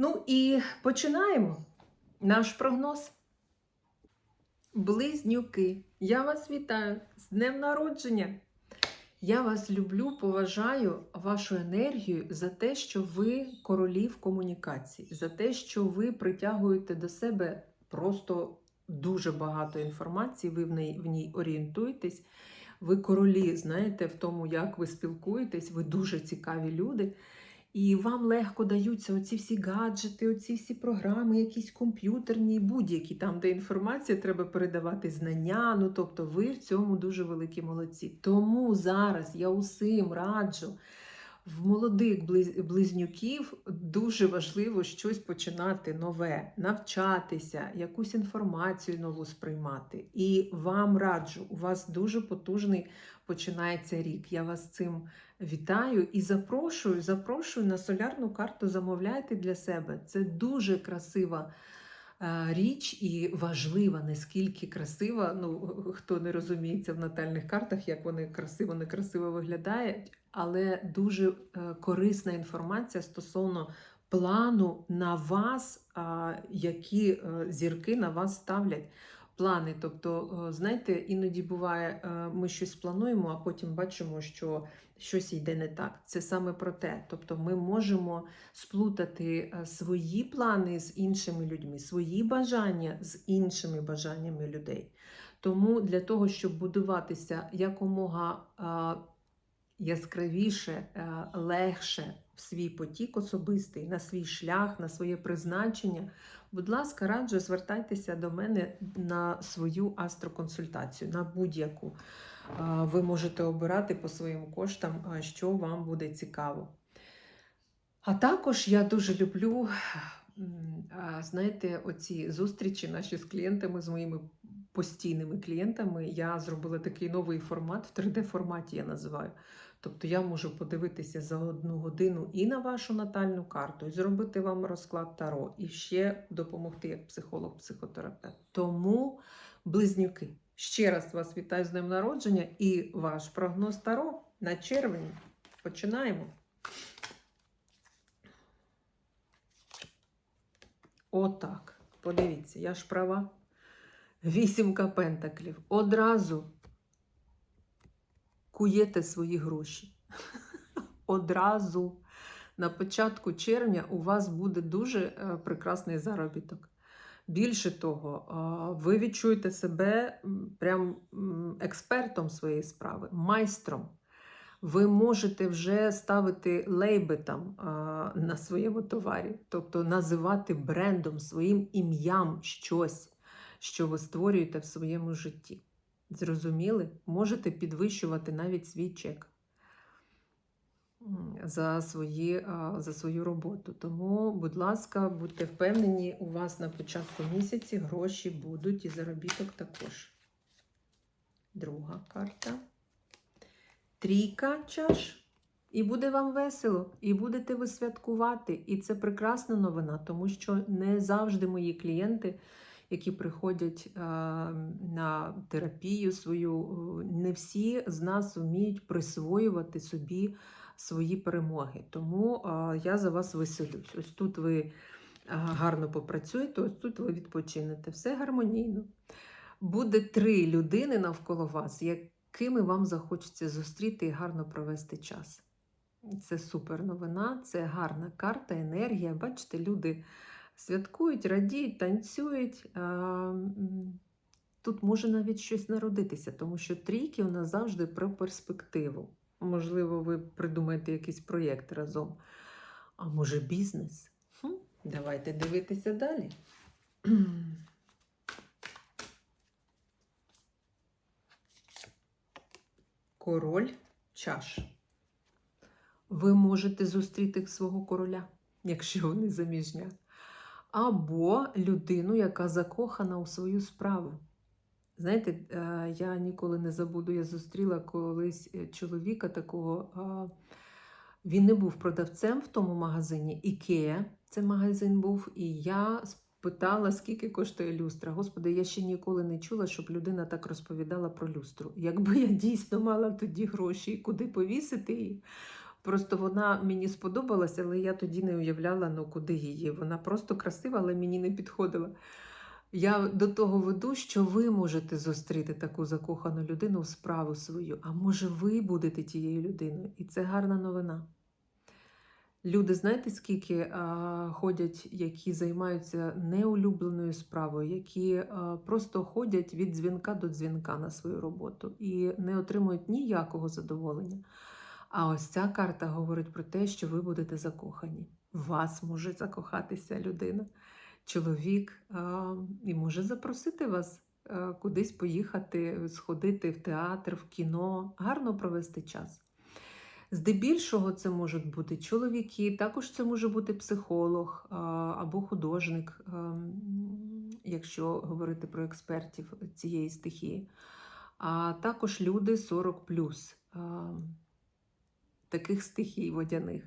Ну і починаємо наш прогноз. Близнюки, я вас вітаю з днем народження. Я вас люблю, поважаю вашу енергію за те, що ви королі в комунікації, за те, що ви притягуєте до себе просто дуже багато інформації, ви в ній, в ній орієнтуєтесь. Ви королі, знаєте, в тому, як ви спілкуєтесь, ви дуже цікаві люди. І вам легко даються оці всі гаджети, оці всі програми, якісь комп'ютерні, будь-які там, де інформація треба передавати знання. Ну тобто, ви в цьому дуже великі молодці. Тому зараз я усім раджу. В молодих близнюків дуже важливо щось починати нове, навчатися, якусь інформацію нову сприймати. І вам раджу, у вас дуже потужний починається рік. Я вас цим вітаю і запрошую, запрошую на солярну карту. Замовляйте для себе. Це дуже красива річ і важлива, наскільки красива. Ну, хто не розуміється в натальних картах, як вони красиво, некрасиво виглядають, але дуже е, корисна інформація стосовно плану на вас, які е, зірки на вас ставлять. Плани, тобто, е, знаєте, іноді буває, е, ми щось плануємо, а потім бачимо, що щось йде не так. Це саме про те. Тобто, ми можемо сплутати е, свої плани з іншими людьми, свої бажання з іншими бажаннями людей. Тому для того, щоб будуватися якомога яскравіше, легше в свій потік особистий, на свій шлях, на своє призначення, будь ласка, раджу звертайтеся до мене на свою астроконсультацію, на будь-яку. Ви можете обирати по своїм коштам, що вам буде цікаво. А також я дуже люблю, знаєте, оці зустрічі наші з клієнтами, з моїми постійними клієнтами. Я зробила такий новий формат в 3D-форматі, я називаю. Тобто я можу подивитися за одну годину і на вашу натальну карту, і зробити вам розклад Таро, і ще допомогти як психолог-психотерапевт. Тому, близнюки, ще раз вас вітаю з днем народження і ваш прогноз Таро на червень. Починаємо. Отак. Подивіться, я ж права. Вісімка пентаклів. Одразу куєте свої гроші. Одразу на початку червня у вас буде дуже е, прекрасний заробіток. Більше того, ви відчуєте себе прям експертом своєї справи, майстром. Ви можете вже ставити лейби там на своєму товарі, тобто називати брендом, своїм ім'ям щось, що ви створюєте в своєму житті. Зрозуміли? Можете підвищувати навіть свій чек за, свої, за свою роботу. Тому, будь ласка, будьте впевнені, у вас на початку місяці гроші будуть і заробіток також. Друга карта. Трійка чаш. І буде вам весело, і будете ви святкувати. І це прекрасна новина, тому що не завжди мої клієнти, які приходять на терапію свою, е, не всі з нас вміють присвоювати собі свої перемоги. Тому я за вас веселюсь. Ось тут ви гарно попрацюєте, ось тут ви відпочинете. Все гармонійно. Буде три людини навколо вас, якими вам захочеться зустріти і гарно провести час. Це супер новина, це гарна карта, енергія. Бачите, люди святкують, радіють, танцюють. Тут може навіть щось народитися, тому що трійки у нас завжди про перспективу. Можливо, ви придумаєте якийсь проєкт разом. А може, бізнес? Хм, давайте дивитися далі. Король чаш. Ви можете зустріти свого короля, якщо вони заміжня. Або людину, яка закохана у свою справу. Знаєте, е, я ніколи не забуду, я зустріла колись е, чоловіка такого. Він не був продавцем в тому магазині. Ікея це магазин був, і я спитала, скільки коштує люстра. Господи, я ще ніколи не чула, щоб людина так розповідала про люстру. Якби я дійсно мала тоді гроші, куди повісити її. Просто вона мені сподобалася, але я тоді не уявляла, ну куди її. Вона просто красива, але мені не підходила. Я до того веду, що ви можете зустріти таку закохану людину в справу свою, а може ви будете тією людиною. І це гарна новина. Люди, знаєте, скільки а, ходять, які займаються неулюбленою справою, які а, просто ходять від дзвінка до дзвінка на свою роботу і не отримують ніякого задоволення. А ось ця карта говорить про те, що ви будете закохані. Вас може закохатися людина, чоловік, і може запросити вас кудись поїхати, сходити в театр, в кіно, гарно провести час. Здебільшого це можуть бути чоловіки, також це може бути психолог або художник, якщо говорити про експертів цієї стихії, а також люди 40 таких стихій водяних.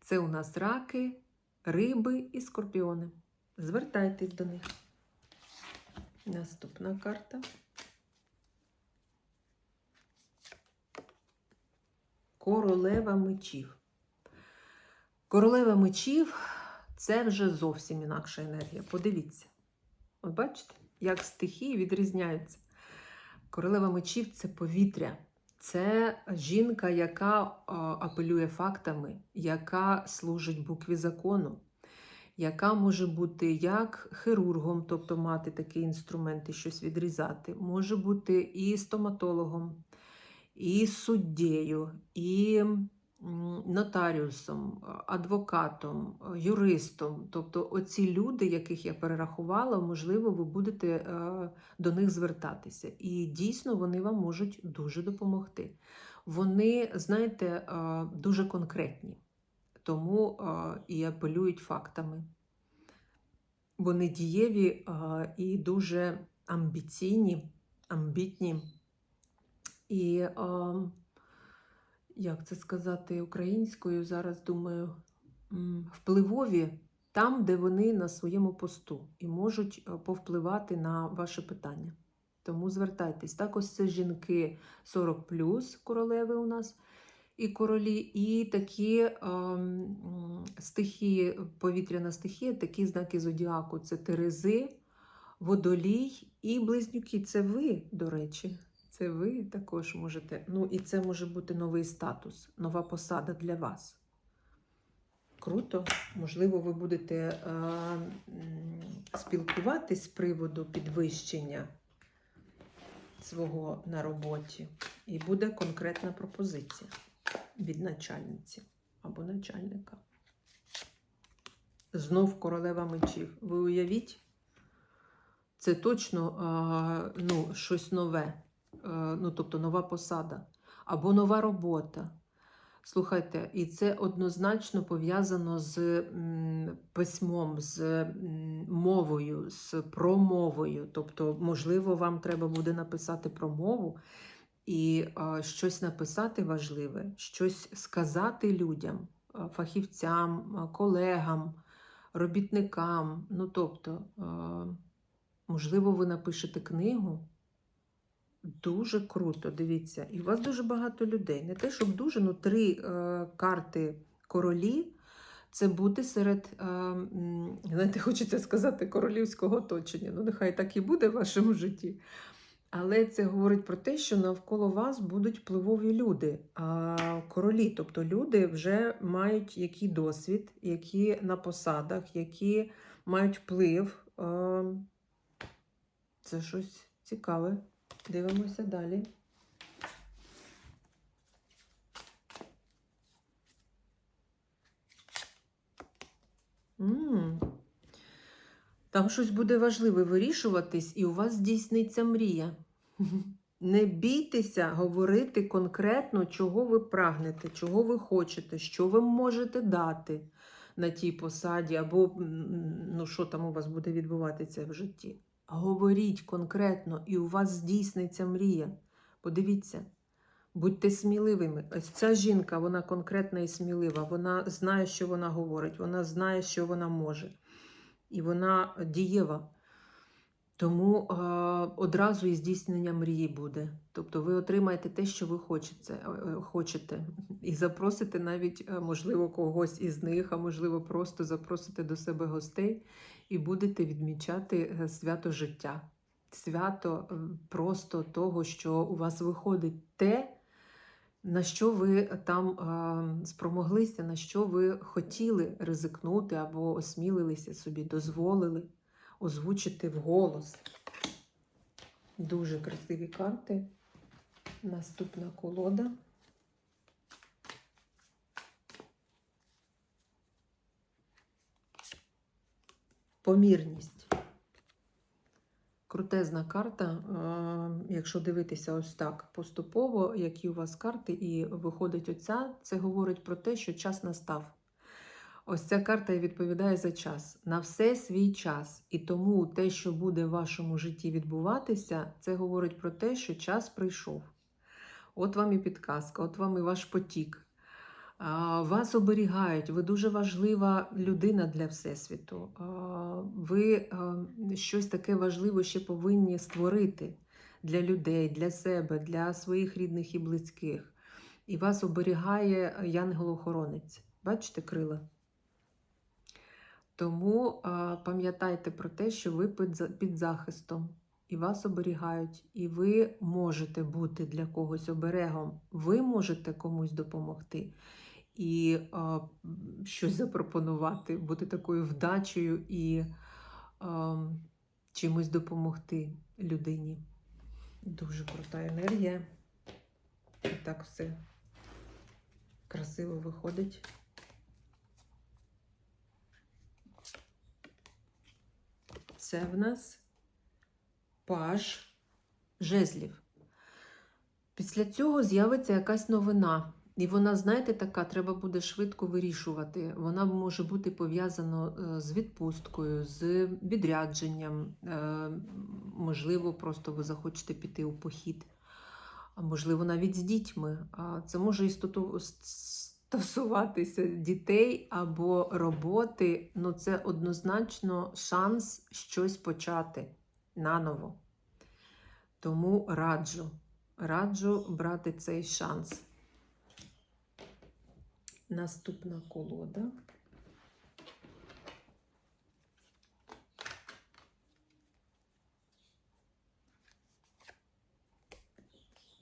Це у нас раки, риби і скорпіони. Звертайтесь до них. Наступна карта. Королева мечів. Королева мечів це вже зовсім інакша енергія. Подивіться. От бачите, як стихії відрізняються. Королева мечів це повітря. Це жінка, яка апелює фактами, яка служить букві закону, яка може бути як хірургом, тобто мати такі інструменти, щось відрізати, може бути і стоматологом, і суддєю, і нотаріусом, адвокатом, юристом. Тобто, оці люди, яких я перерахувала, можливо, ви будете е, до них звертатися. І дійсно вони вам можуть дуже допомогти. Вони, знаєте, е, дуже конкретні, тому е, і апелюють фактами. Вони дієві е, і дуже амбіційні, амбітні. І, е, як це сказати українською, зараз думаю, впливові там, де вони на своєму посту і можуть е, повпливати на ваше питання. Тому звертайтесь. Також це жінки 40 королеви у нас і королі, і такі м, стихії, повітряна стихія, такі знаки зодіаку це Терези, Водолій і Близнюки. Це ви, до речі. Це ви також можете. Ну, і це може бути новий статус, нова посада для вас. Круто. Можливо, ви будете е, спілкуватись з приводу підвищення свого на роботі, і буде конкретна пропозиція від начальниці або начальника. Знов королева мечів. Ви уявіть, це точно а, ну, щось нове, ну, тобто нова посада або нова робота. Слухайте, і це однозначно пов'язано з письмом, з мовою, з промовою. Тобто, можливо, вам треба буде написати промову і щось написати важливе, щось сказати людям, фахівцям, колегам, робітникам. Ну, тобто, можливо, ви напишете книгу. Дуже круто, дивіться. І у вас дуже багато людей. Не те, щоб дуже, ну три е, карти королі. Це бути серед, е, знаєте, хочеться сказати, королівського оточення. Ну, нехай так і буде в вашому житті. Але це говорить про те, що навколо вас будуть впливові люди, а королі, тобто люди вже мають який досвід, які на посадах, які мають вплив. Е, Це щось цікаве. Дивимося далі. М. Там щось буде важливе вирішуватись, і у вас здійсниться мрія. Не бійтеся говорити конкретно, чого ви прагнете, чого ви хочете, що ви можете дати на тій посаді, або ну, що там у вас буде відбуватися в житті. Говоріть конкретно, і у вас здійсниться мрія. Подивіться, будьте сміливими. Ось ця жінка, вона конкретна і смілива. Вона знає, що вона говорить, вона знає, що вона може. І вона дієва. Тому е, одразу і здійснення мрії буде. Тобто ви отримаєте те, що ви хочете, е, хочете. І запросите навіть, е, можливо, когось із них, а можливо, просто запросите до себе гостей і будете відмічати е, свято життя. Свято е, просто того, що у вас виходить те, на що ви там е, спромоглися, на що ви хотіли ризикнути або осмілилися собі, дозволили озвучити вголос. Дуже красиві карти. Наступна колода. Помірність. Крутезна карта. Е, Якщо дивитися ось так поступово, які у вас карти, і виходить оця, це говорить про те, що час настав. Ось ця карта відповідає за час. На все свій час. І тому те, що буде в вашому житті відбуватися, це говорить про те, що час прийшов. От вам і підказка, от вам і ваш потік. Вас оберігають, ви дуже важлива людина для Всесвіту. Ви щось таке важливе ще повинні створити для людей, для себе, для своїх рідних і близьких. І вас оберігає янгел-охоронець. Бачите крила? Тому пам'ятайте про те, що ви під захистом, і вас оберігають, і ви можете бути для когось оберегом, ви можете комусь допомогти і а, щось запропонувати, бути такою вдачею і а, чимось допомогти людині. Дуже крута енергія. І так все красиво виходить. Це в нас паж жезлів. Після цього з'явиться якась новина. І вона, знаєте, така, треба буде швидко вирішувати. Вона може бути пов'язана е, з відпусткою, з відрядженням. Е, Можливо, просто ви захочете піти у похід, а можливо, навіть з дітьми. Це може і стосуватися дітей або роботи. Ну, це однозначно шанс щось почати наново. Тому раджу, раджу брати цей шанс. Наступна колода.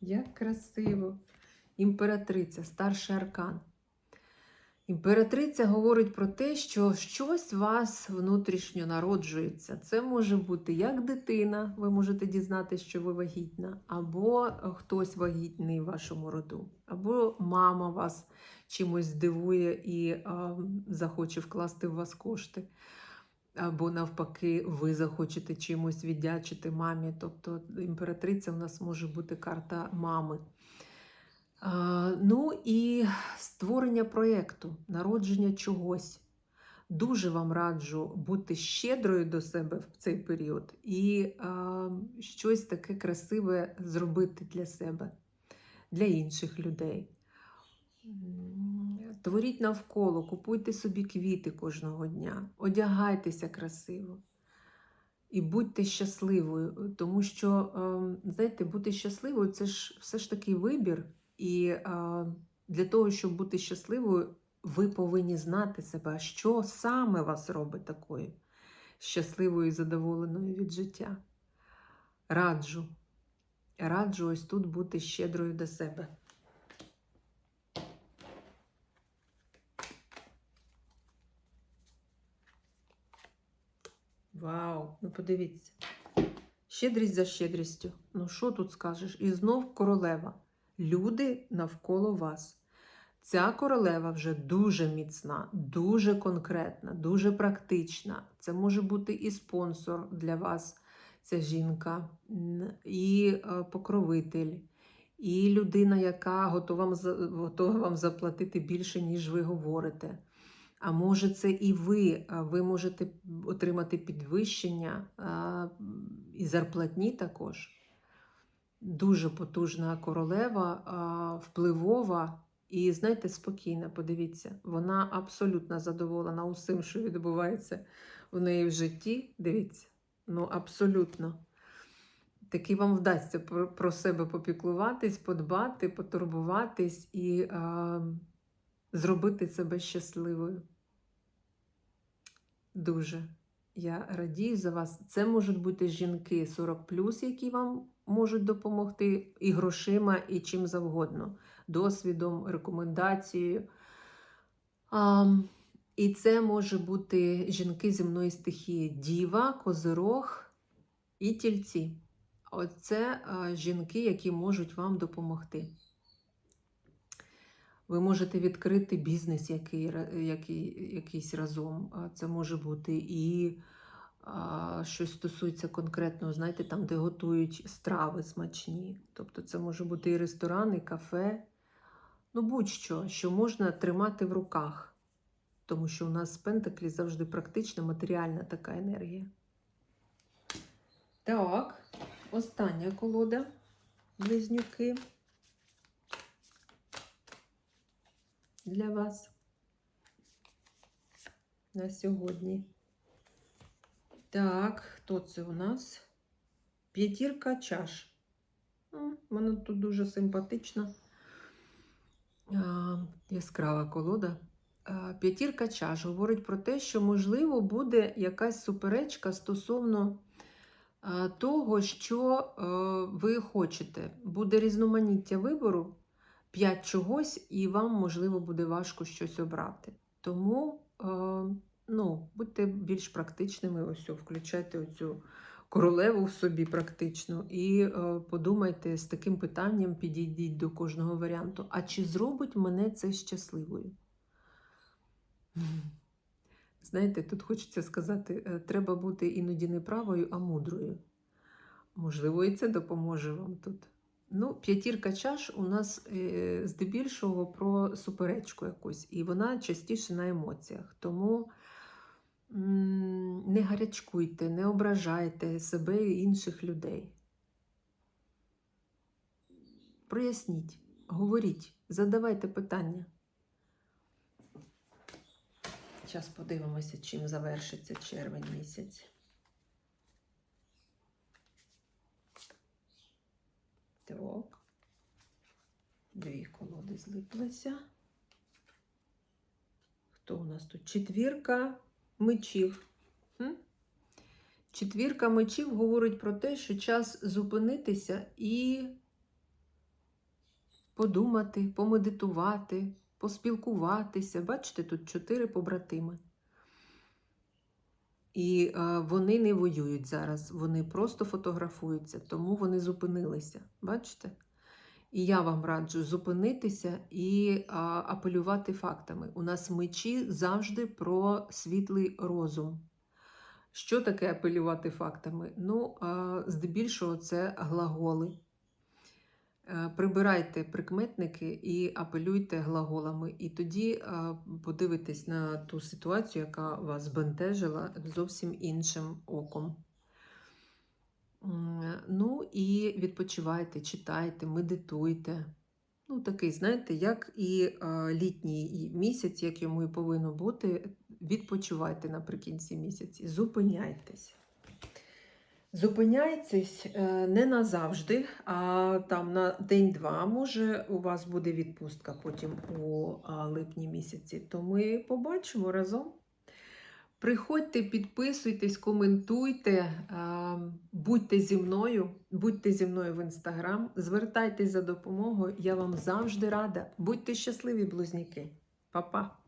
Як красиво! Імператриця, старший аркан. Імператриця говорить про те, що щось у вас внутрішньо народжується. Це може бути як дитина, ви можете дізнатися, що ви вагітна, або е, хтось вагітний в вашому роду, або мама вас чимось здивує і а, захоче вкласти в вас кошти. Або навпаки, ви захочете чимось віддячити мамі. Тобто імператриця в нас може бути карта мами. А, ну і створення проєкту, народження чогось. Дуже вам раджу бути щедрою до себе в цей період і а, щось таке красиве зробити для себе, для інших людей. Творіть навколо, купуйте собі квіти кожного дня, одягайтеся красиво і будьте щасливою, тому що, ем, знаєте, бути щасливою це ж все ж таки вибір. І е, для того, щоб бути щасливою, ви повинні знати себе, що саме вас робить такою щасливою і задоволеною від життя. Раджу, раджу ось тут бути щедрою до себе. Вау, ну подивіться. Щедрість за щедрістю. Ну що тут скажеш? І знов королева. Люди навколо вас. Ця королева вже дуже міцна, дуже конкретна, дуже практична. Це може бути і спонсор для вас, ця жінка, і е, покровитель, і людина, яка готова, вам готова вам заплатити більше, ніж ви говорите. А може, це і ви. Ви можете отримати підвищення і зарплатні також. Дуже потужна королева, впливова і, знаєте, спокійна. Подивіться, вона абсолютно задоволена усім, що відбувається в неї в житті. Дивіться, ну абсолютно. Таки вам вдасться про, себе попіклуватись, подбати, потурбуватись і а, зробити себе щасливою. Дуже. Я радію за вас. Це можуть бути жінки 40, які вам можуть допомогти і грошима, і чим завгодно, досвідом, рекомендацією. А, і це може бути жінки земної стихії: діва, козирог і тільці. Оце а, жінки, які можуть вам допомогти. Ви можете відкрити бізнес який, який, якийсь разом. Це може бути і а, щось стосується конкретного, знаєте, там, де готують страви смачні. Тобто це може бути і ресторан, і кафе. Ну, будь-що, що можна тримати в руках. Тому що у нас в Пентаклі завжди практична матеріальна така енергія. Так, остання колода. Близнюки. Для вас на сьогодні. Так, хто це у нас? П'ятірка чаш. Вона тут дуже симпатична. Яскрава колода. П'ятірка чаш говорить про те, що, можливо, буде якась суперечка стосовно того, що е, ви хочете. Буде різноманіття вибору, п'ять чогось, і вам, можливо, буде важко щось обрати. Тому е, ну, будьте більш практичними, ось, включайте оцю королеву в собі практично, і е, подумайте з таким питанням, підійдіть до кожного варіанту. А чи зробить мене це щасливою? Знаєте, тут хочеться сказати, е, треба бути іноді не правою, а мудрою. Можливо, і це допоможе вам тут. Ну, п'ятірка чаш у нас е, здебільшого про суперечку якусь, і вона частіше на емоціях. Тому не гарячкуйте, не ображайте себе і інших людей. Проясніть, говоріть, задавайте питання. Зараз подивимося, чим завершиться червень місяць. Так. Дві колоди злиплися. Хто у нас тут? Четвірка мечів. Хм? Четвірка мечів говорить про те, що час зупинитися і подумати, помедитувати, поспілкуватися. Бачите, тут чотири побратими. І е, вони не воюють зараз, вони просто фотографуються, тому вони зупинилися. Бачите? І я вам раджу зупинитися і а, апелювати фактами. У нас мечі завжди про світлий розум. Що таке апелювати фактами? Ну, а, здебільшого, це глаголи. Е, Прибирайте прикметники і апелюйте глаголами. І тоді е, подивитесь на ту ситуацію, яка вас збентежила зовсім іншим оком. Ну і відпочивайте, читайте, медитуйте. Ну, такий, знаєте, як і е, літній місяць, як йому і повинно бути, відпочивайте наприкінці місяці, зупиняйтесь. Зупиняйтесь е, не назавжди, а там на день-два, може, у вас буде відпустка потім у липні місяці. То ми побачимо разом. Приходьте, підписуйтесь, коментуйте, е, будьте зі мною, будьте зі мною в інстаграм, звертайтесь за допомогою. Я вам завжди рада. Будьте щасливі, близнюки. Па-па!